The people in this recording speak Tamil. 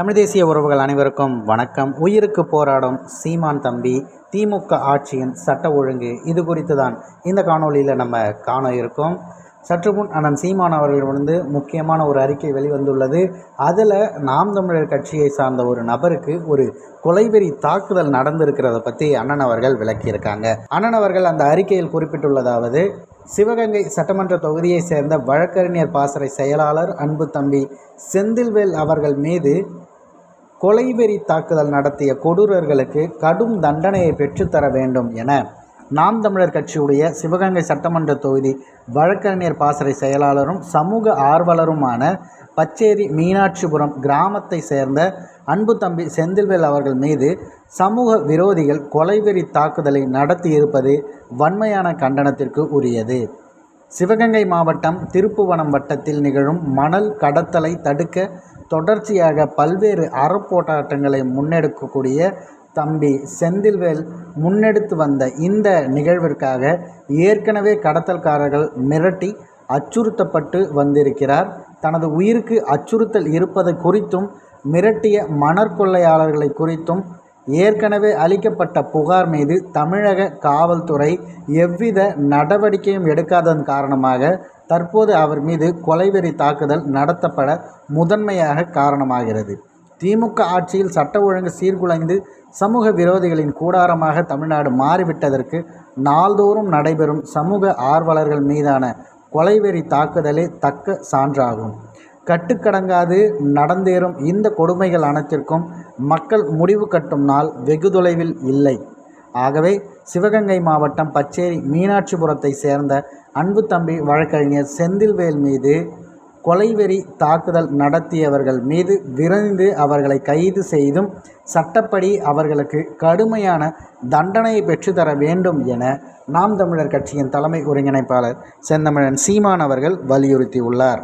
தமிழ் தேசிய உறவுகள் அனைவருக்கும் வணக்கம். உயிருக்கு போராடும் சீமான் தம்பி திமுக ஆட்சியின் சட்ட ஒழுங்கு இது குறித்து தான் இந்த காணொளியில் நம்ம காண இருக்கோம். சற்று முன் அண்ணன் சீமான் அவர்களிடமிருந்து முக்கியமான ஒரு அறிக்கை வெளிவந்துள்ளது. அதில் நாம் தமிழர் கட்சியை சார்ந்த ஒரு நபருக்கு ஒரு கொலைவெறி தாக்குதல் நடந்திருக்கிறத பற்றி அண்ணன் அவர்கள் விளக்கியிருக்காங்க. அண்ணன் அவர்கள் அந்த அறிக்கையில் குறிப்பிட்டுள்ளதாவது சிவகங்கை சட்டமன்ற தொகுதியை சேர்ந்த வழக்கறிஞர் பாசறை செயலாளர் அன்பு தம்பி செந்தில்வேல் அவர்கள் மீது கொலைவெறி தாக்குதல் நடத்திய கொடூரர்களுக்கு கடும் தண்டனையை பெற்றுத்தர வேண்டும் என நாம் தமிழர் கட்சியுடைய சிவகங்கை சட்டமன்ற தொகுதி வழக்கறிஞர் பாசறை செயலாளரும் சமூக ஆர்வலருமான பச்சேரி மீனாட்சிபுரம் கிராமத்தை சேர்ந்த அன்பு தம்பி செந்தில்வேல் அவர்கள் மீது சமூக விரோதிகள் கொலைவெறி தாக்குதலை நடத்தியிருப்பது வன்மையான கண்டனத்திற்கு உரியது. சிவகங்கை மாவட்டம் திருப்புவனம் வட்டத்தில் நிகழும் மணல் கடத்தலை தடுக்க தொடர்ச்சியாக பல்வேறு அறப்போராட்டங்களை முன்னெடுக்கக்கூடிய தம்பி செந்தில்வேல் முன்னெடுத்து வந்த இந்த நிகழ்விற்காக ஏற்கனவே கடத்தல்காரர்கள் மிரட்டி அச்சுறுத்தப்பட்டு வந்திருக்கிறார். தனது உயிருக்கு அச்சுறுத்தல் இருப்பது குறித்தும் மிரட்டிய மணற்கொள்ளையாளர்களை குறித்தும் ஏற்கனவே அளிக்கப்பட்ட புகார் மீது தமிழக காவல்துறை எவ்வித நடவடிக்கையும் எடுக்காததன் காரணமாக தற்போது அவர் மீது கொலைவெறி தாக்குதல் நடத்தப்பட முதன்மையாக காரணமாகிறது. திமுக ஆட்சியில் சட்ட ஒழுங்கு சீர்குலைந்து சமூக விரோதிகளின் கூடாரமாக தமிழ்நாடு மாறிவிட்டதற்கு நாள்தோறும் நடைபெறும் சமூக ஆர்வலர்கள் மீதான கொலைவெறி தாக்குதலே தக்க சான்றாகும். கட்டுக்கடங்காது நடந்தேறும் இந்த கொடுமைகள் அனைத்திற்கும் மக்கள் முடிவு கட்டும் நாள் வெகு தொலைவில் இல்லை. ஆகவே சிவகங்கை மாவட்டம் பச்சேரி மீனாட்சிபுரத்தை சேர்ந்த அன்பு தம்பி வழக்கறிஞர் செந்தில்வேல் மீது கொலைவெறி தாக்குதல் நடத்தியவர்கள் மீது விரைந்து அவர்களை கைது செய்தும் சட்டப்படி அவர்களுக்கு கடுமையான தண்டனையை பெற்றுத்தர வேண்டும் என நாம் தமிழர் கட்சியின் தலைமை ஒருங்கிணைப்பாளர் செந்தமிழன் சீமான் அவர்கள் வலியுறுத்தியுள்ளார்.